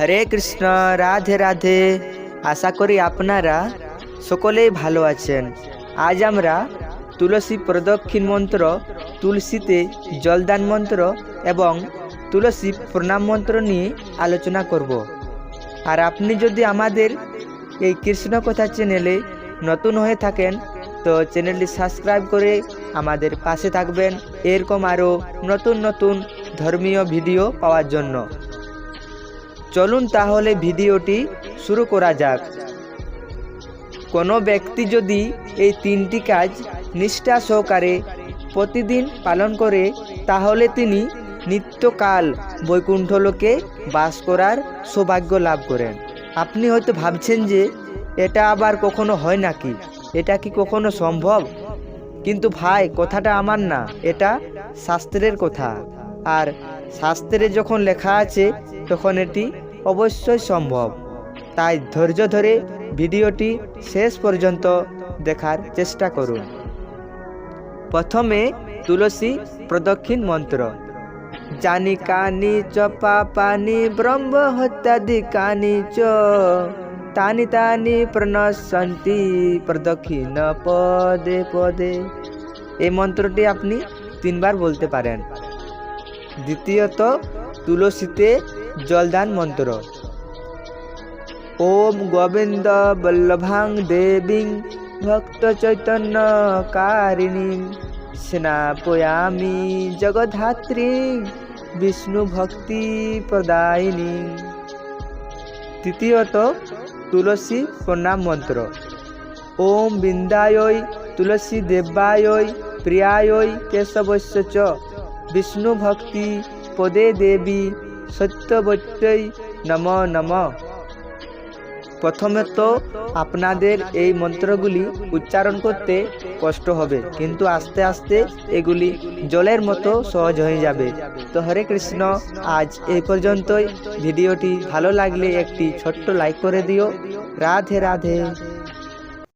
হরে কৃষ্ণ, রাধে রাধে। আশা করি আপনারা সকলেই ভালো আছেন। আজ আমরা তুলসী প্রদক্ষিণ মন্ত্র, তুলসীতে জলদান মন্ত্র এবং তুলসী প্রণাম মন্ত্র নিয়ে আলোচনা করব। আর আপনি যদি আমাদের এই কৃষ্ণ কথা চ্যানেলে নতুন হয়ে থাকেন, তো চ্যানেলটি সাবস্ক্রাইব করে আমাদের পাশে থাকবেন। এরকম আরও নতুন নতুন ধর্মীয় ভিডিও পাওয়ার জন্য। চলুন তাহলে ভিডিওটি শুরু করা যাক। কোনো ব্যক্তি যদি এই তিনটি কাজ নিষ্ঠা সহকারে প্রতিদিন পালন করে, তাহলে তিনি নিত্যকাল বৈকুণ্ঠ লোকে বাস করার সৌভাগ্য লাভ করেন। আপনি হয়তো ভাবছেন যে, এটা আবার কখনো হয় নাকি? এটা কি কখনো সম্ভব? কিন্তু ভাই, কথাটা আমার না, এটা শাস্ত্রের কথা। আর শাস্ত্রে যখন লেখা আছে তখন এটি অবশ্যই সম্ভব, তাই ধৈর্য ধরে ভিডিওটি শেষ পর্যন্ত দেখার চেষ্টা করুন। প্রথমে তুলসী প্রদক্ষিণ মন্ত্র। জানি কানি চ, পাপানি ব্রহ্ম হত্যাদি কানি চ। তানি তানি প্রণশন্তি প্রদক্ষিণ পদে পদে। এই মন্ত্রটি আপনি তিনবার বলতে পারেন। দ্বিতীয়ত, তুলসীতে জলদান মন্ত্র। ওম গোবিন্দ বল্লভাং দেবীং ভক্ত চৈতন্য কারিণী। স্নাপয়ামি জগধাত্রী বিষ্ণু ভক্তি প্রদায়িনী। তৃতীয়ত তুলসী প্রণাম মন্ত্র। ওম বৃন্দায়ই তুলসী দেব্যায়ই প্রিয়ায়ই কেশবস্য বিষ্ণু ভক্তি পদে দেবী সত্যবত্যই নম নম। প্রথমে তো আপনাদের এই মন্ত্রগুলি উচ্চারণ করতে কষ্ট হবে, কিন্তু আস্তে আস্তে এগুলি জলের মতো সহজ হয়ে যাবে। তো হরে কৃষ্ণ, আজ এই পর্যন্তই। ভিডিওটি ভালো লাগলে একটি ছোট্ট লাইক করে দিও। রাধে রাধে।